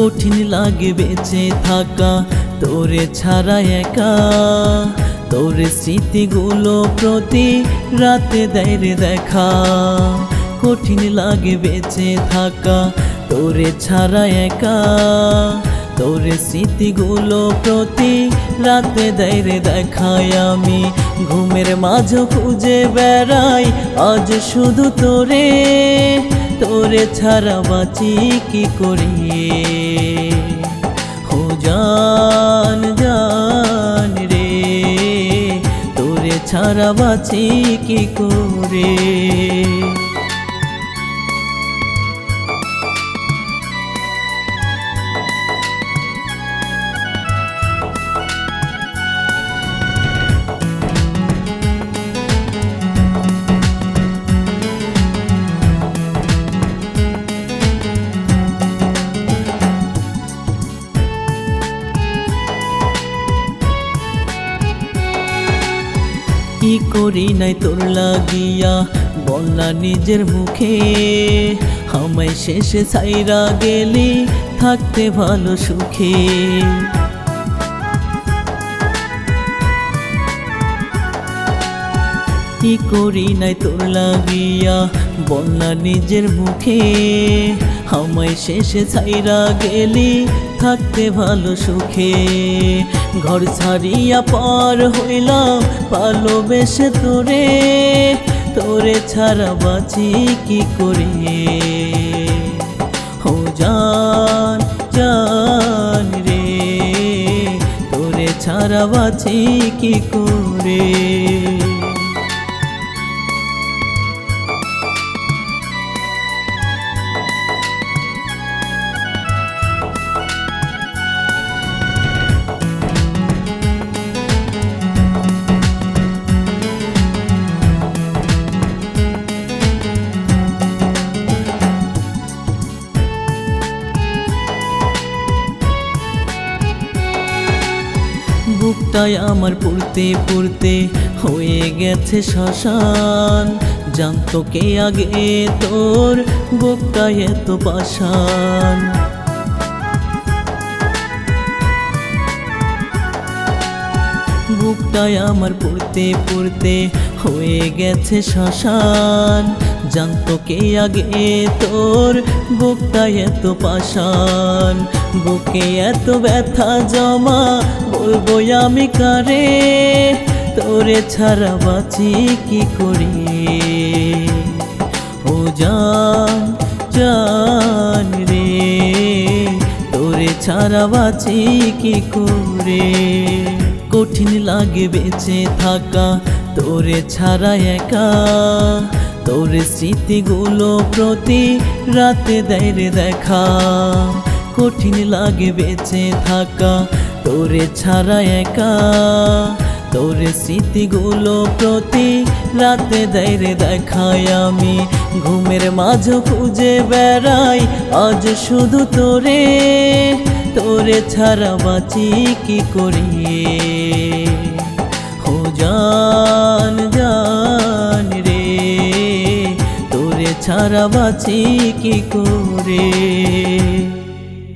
কঠিন লাগে বেঁচে থাকা। তোরে ছাড়া একা, তোর স্মৃতিগুলো প্রতি রাতে দেয় দেখা। কঠিন লাগে বেঁচে থাকা, তোরে ছাড়া একা। তোর স্মৃতিগুলো প্রতি রাতে দেয় রে দেখায় আমি ঘুমের মাঝ খুঁজে বেড়াই, আজ শুধু তোরে। তোরে ছাড়া বাঁচি কি করি হো জান জান রে তোরে ছাড়া বাঁচি কি করে? করি নাই তোর লাগিয়া। বললা নিজের মুখে আমায় শেষে সাইরা গেলি থাকতে ভালো সুখে। কি করি নাই তোর লাগিয়া। বললা নিজের মুখে, আমায় শেষে ছাইরা গেলি, থাকতে ভালো সুখে। ঘর ছাড়িয়া পার হইলাম, ভালোবেসে তোরে। তোরে ছাড়া বাঁচি কি করে? হো জান জান রে, তোরে ছাড়া বাঁচি কি করে? বুকটায় আমার পড়তে পড়তে হয়ে গেছে শ্মশান। জানতো কে আগে তোর বুকটায় এত পাশান বুকটায় আমার পড়তে পড়তে হয়ে গেছে শ্মশান। জানতো কে আগে তোর বুকটা এত পাশান বুকে এত ব্যথা জমা, বলব আমি কারে? তোরে ছাড়া বাঁচি কি করি? ও জান জান রে, তোরে ছাড়া বাঁচি কি করে? কঠিন লাগে বেঁচে থাকা। তোরে ছাড়া একা, তোর স্মৃতিগুলো প্রতি রাতে দেয় দেখা। কঠিন লাগে বেঁচে থাকা, তোরে ছাড়া একা, তোর স্মৃতিগুলো প্রতি রাতে দেয় দেখায় আমি ঘুমের মাঝ খুঁজে বেড়াই, আজ শুধু তোরে তোরে ছাড়া বাঁচি কি করি? হো জান জান রে তোরে ছাড়া বাঁচি কি করে?